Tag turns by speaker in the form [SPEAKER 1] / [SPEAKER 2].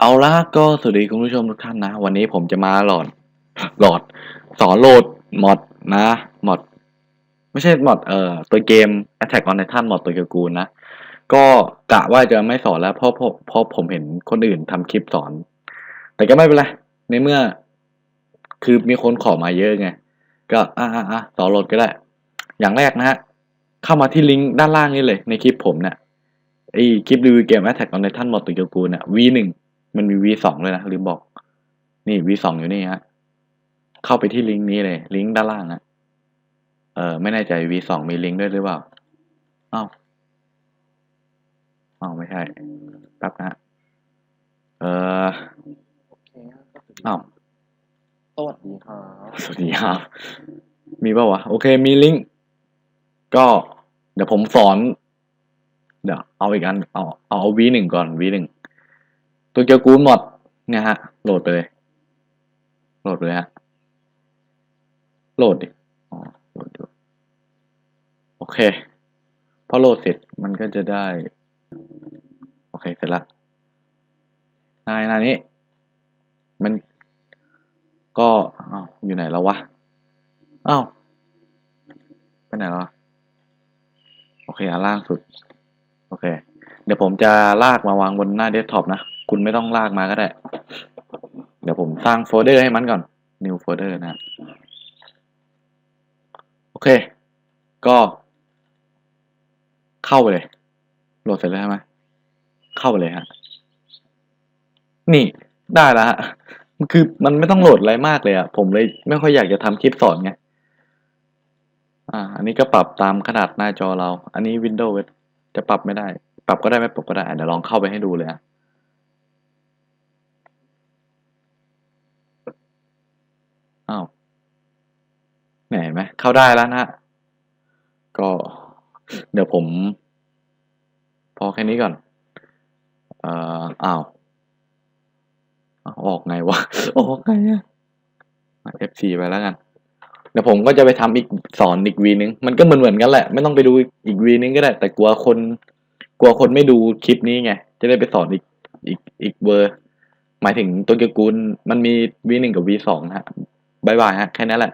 [SPEAKER 1] เอาละก็สวัสดีคุณผู้ชมทุกท่านนะ วันนี้ผมจะมาหลอดหลอดสอนโหลดมอดนะมอดไม่ใช่มอดเอ่อตัวเกม Attack on Titan มอดตัวเกียวกูนะ ก็กะว่าจะไม่สอนแล้วเพราะเพราะผมเห็นคนอื่นทำคลิปสอน แต่ก็ไม่เป็นไร ในเมื่อ คือมีคนขอมาเยอะไง ก็อ่าอ่าอ่าสอนโหลดก็ได้ อย่างแรกนะฮะ เข้ามาที่ลิงก์ด้านล่างนี้เลย ในคลิปผมเนี่ยไอคลิปรีวิวเกม Attack on Titan มอดตัวเกียวกูเนี่ย V1 มันมี V2 เลยนะลืมบอก นี่ V2 อยู่นี่ฮะ เข้าไปที่ลิงก์นี้เลย ลิงก์ด้านล่างอะเออไม่แน่ใจ V2 มีลิงก์ด้วยหรือเปล่าอ้าวอ้าวไม่ใช่แป๊บนะฮะเออ
[SPEAKER 2] โอเคครับ
[SPEAKER 1] อ้าว
[SPEAKER 2] สวัสดีครับ
[SPEAKER 1] สวัสดีครับ มีเปล่าวะ โอเค มีลิงก์ ก็เดี๋ยวผมสอน เดี๋ยวเอาอีกอัน เอา เอา V หนึ่งก่อน V หนึ่ง ตัวเกียวกูหมดเนี่ยฮะ โหลดไปเลย โหลดเลยฮะ โหลดดิอ๋อโหลดอยู่โอเค พอโหลดเสร็จมันก็จะได้ โอเค เสร็จละนายนานี้ มันก็อ้าวอยู่ไหนแล้ววะ อ้าว ไปไหนแล้ว โอเคอันล่างสุด โอเค เดี๋ยวผมจะลากมาวางบนหน้าเดสก์ท็อปนะ คุณไม่ต้องลากมาก็ได้ เดี๋ยวผมสร้างโฟลเดอร์ให้มันก่อน new folder นะโอเค ก็เข้าไปเลย โหลดเสร็จแล้วใช่ไหมเข้าไปเลยฮะ นี่ได้แล้วฮะคือมันไม่ต้องโหลดอะไรมากเลยอะผมเลยไม่ค่อยอยากจะทำคลิปสอนไง อ่า อันนี้ก็ปรับตามขนาดหน้าจอเรา อันนี้ Windows จะปรับไม่ได้ ปรับก็ได้ไม่ปรับก็ได้อะเดี๋ยวลองเข้าไปให้ดูเลยอะอ้าวเนี่ยเห็น ไหมเข้าได้แล้วนะฮะก็ เดี๋ยวผม พอแค่นี้ก่อนเอ่ออ้าวออกไงวะออกไงอะ F4 ไปแล้วกันเดี๋ยวผมก็จะไปทำอีกสอนอีกวีนึง มันก็เหมือนเหมือนกันแหละ ไม่ต้องไปดูอีกวีนึงก็ได้ แต่กลัวคน กลัวคนไม่ดูคลิปนี้ไง จะได้ไปสอนอีกอีกอีกเวอร์ หมายถึงตัวเกียวกูลมันมีวีหนึ่งกับวีสองฮะบายบายฮะ แค่นั้นแหละ